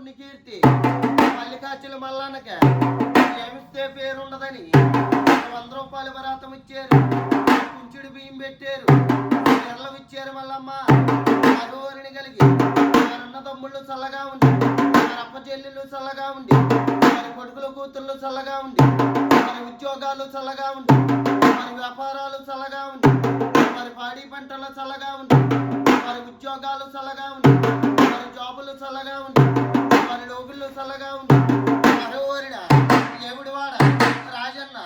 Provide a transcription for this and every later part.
పుణ్యకీర్తి మల్లికార్జున మల్లన్నక. ఏమిస్తే పేరుండదని వంద రూపాయలు వరాతం ఇచ్చారు. కుంచుడు బియ్యం పెట్టారు. ఎర్రలు ఇచ్చారు మల్లమ్మ. అగోరిని కలిగి వారున్న తమ్ముళ్ళు చల్లగా ఉండి వారి చెల్లెళ్ళు చల్లగా ఉండి వారి కొడుకులు కూతుళ్ళు చల్లగా ఉండి వారి ఉద్యోగాలు చల్లగా ఉండి వారి వ్యాపారాలు చల్లగా వారి లోగుళ్ళు చల్లగా ఉంది. వారి ఓరిడ రాజన్న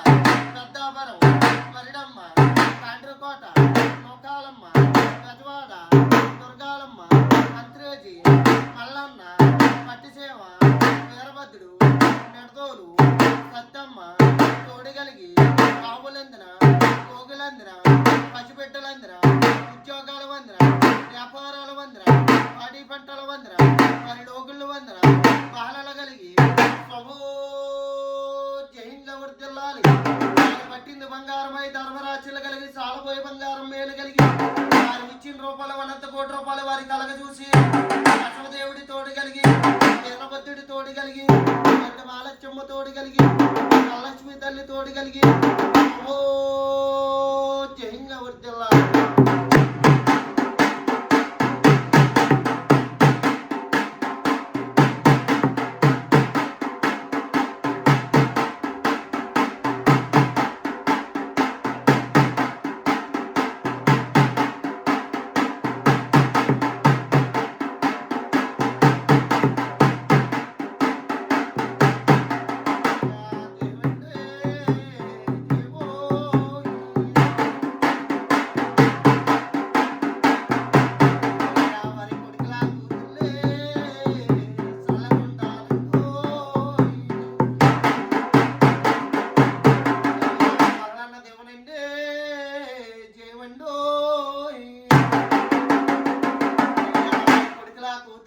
పెద్దాపురం మరిడమ్మ తండ్రికోట నౌకాలమ్మ గజవాడ దుర్గాలమ్మ అంత్రేజి మల్లన్న పట్టిసేవ వీరభద్రుడు నెడదోలు సత్తమ్మ తోడిగలిగి ఆవులందిన కోగులందిన పసిబిడ్డలందిన కలిగి బంగారం మేలు కలిగి వారు ఇచ్చిన రూపాయలు అనంత కోటి రూపాయలు వారి కలగ చూసి కసవదేవుడి తోడు కలిగి వీరభద్రుడి తోడు కలిగి పెద్ద తోడు కలిగి లక్ష్మి తల్లి తోడు కలిగి. ఓ జయంగా వర్దిల్లాలి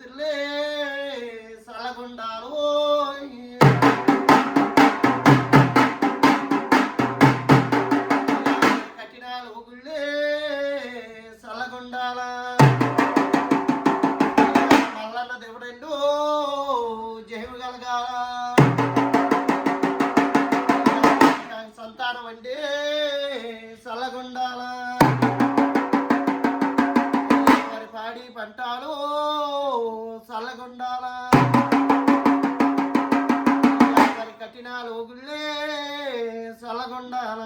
కూతుర్లే సలగుండాలు కఠినాలు గుళ్ళే సలగుండాల. మల్లన్న దేవుడెండు జయము కలగాల. చల్లగుండాల మరి కఠినాలు గుళ్ళే చల్లగుండాల